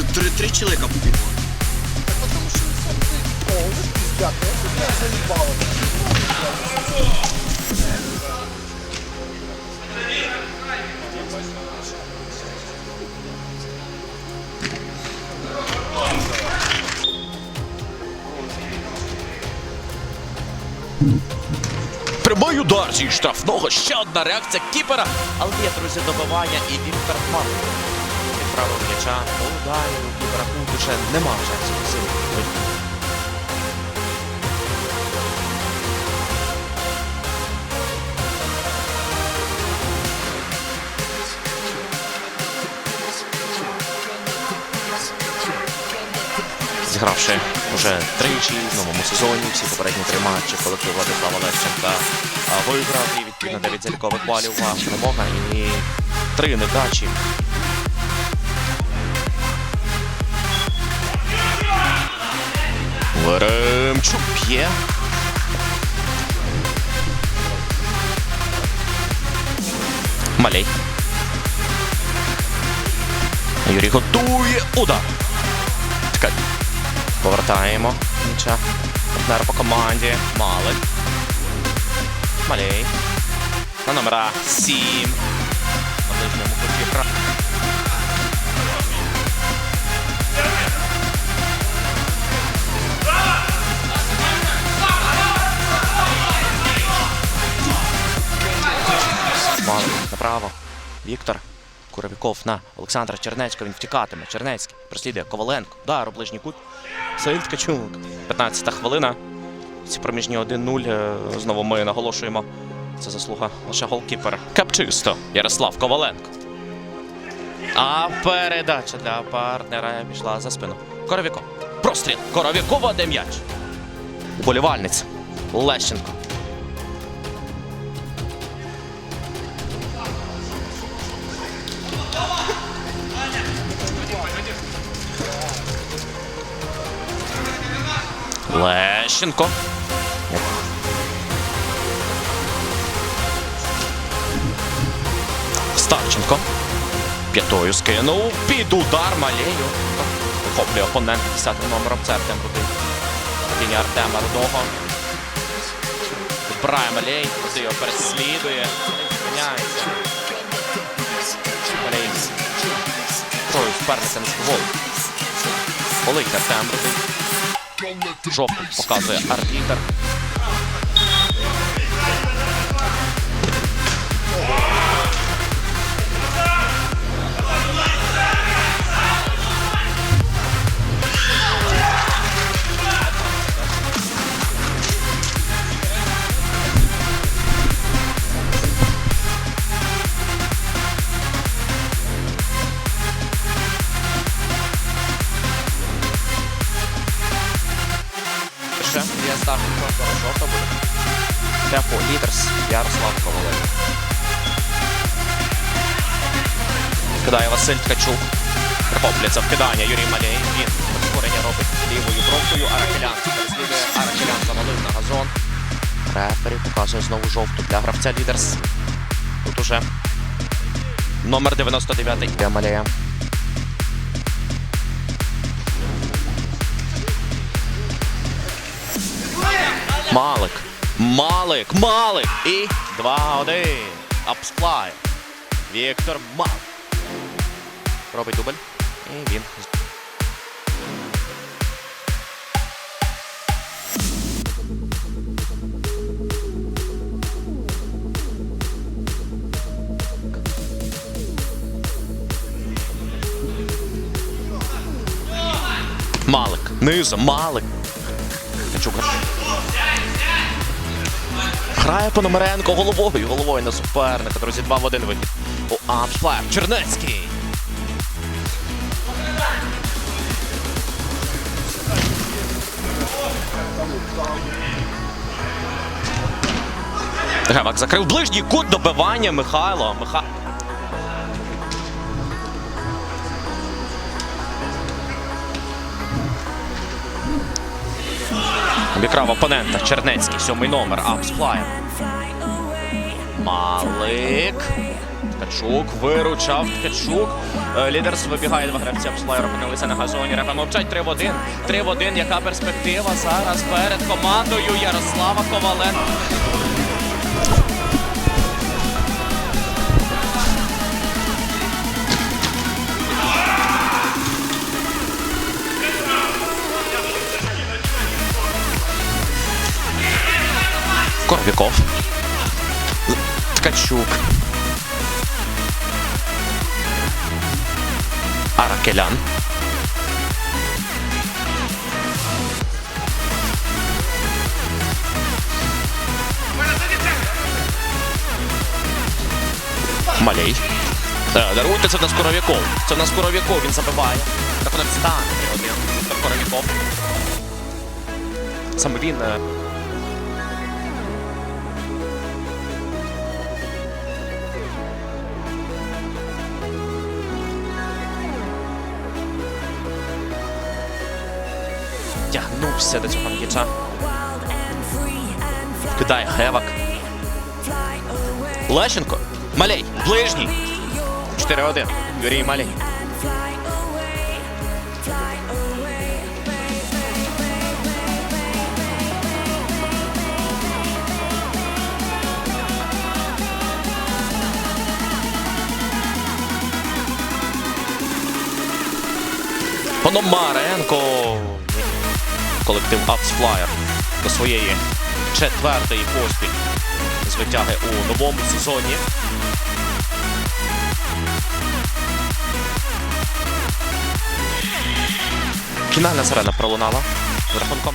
Ні, три, три чоловіка побігло. Так потому що сам ти. О, піздяк, я тебе заїбало. Прямий удар зі штрафного. Ще одна реакція кіпера. Але є, друзі, добивання і Віктор Мар. Відправив м'яча по ударі. У кіпера тут уже нема шансів сили. Зігравши вже тричі в новому сезоні, всі попередні три матчі колектив Владислава Лещенка а, виграв і відповідно 9 залікових балів перемога і три невдачі. Б'є. Малей. Юрій готує удар. Чекай. Повертаємо м'яча. Партнер по команді. Малик. Малей. На номера 7. На ближньому куті Віктор. Куровіков на Олександра Чернецького. Він втікатиме. Чернецький. Прослідує Коваленко. Удар у ближній кут. Саїд Ткачук. 15-та хвилина. Ці проміжні 1-0. е, Знову ми наголошуємо. Це заслуга лише голкіпера. Капчисто. Ярослав Коваленко. А передача для партнера пішла за спину. Коровіков. Простріл. Коровікова де м'яч. Уболівальниця. Лещенко. Лещенко. Старченко. П'ятою скинув. Під удар Малею. Вихоплює опонент 10 номером. Це Артем Рудий. Падіння Артема Рудого. Відбирає Малей. Рудий його переслідує. Зупиняється. Малей. Трою суперника не гол. Болить Артем Рудий. Жовтий показує арбітер. Є Старченко, зараз жовта буде. Тепо лідерс Ярослав Коваленко. Кидає Василь Ткачук. Прихоплюється вкидання Юрій Малєй. Він прискорення робить лівою бровкою. Арахелян переслідує. Арахелян завалив на газон. Рефері показує знову жовту для гравця лідерс. Тут уже номер 99 для Малея. Малик. Малик. Малик. І 2-1. Апсплай. Віктор Малик. Робить дубль. І він. Малик. Низом. Малик. Качук. Грає Пономаренко головою, головою на суперника. Друзі, 2 в 1 вихід. У Амшлайм. Чернецький. Гевак закрив ближній кут добивання Михайло. Миха... Обікрав опонента. Чернецький, сьомий номер. Апсфлаєр. Малик. Ткачук виручав Ткачук. Лідерс Лідерство вибігає два гравці Апсплайер опинилися на газоні. Репа мовчать 3 в 1. 3 в 1. Яка перспектива зараз перед командою Ярослава Коваленко. Корбіков. Ткачук. Аракелян. Малей. Е, Даруйте, це в нас Коров'яков. Це в нас він забиває. Рахунок стане 3-1. Саме він тягнувся до цього м'яча. Кидає Гевак. Лещенко. Малей. Ближній. 4-1. Юрій Малей. Пономаренко. Колектив Апсфлаєр до своєї четвертої поспіль з витяги у новому сезоні. Фінальна сирена пролунала з рахунком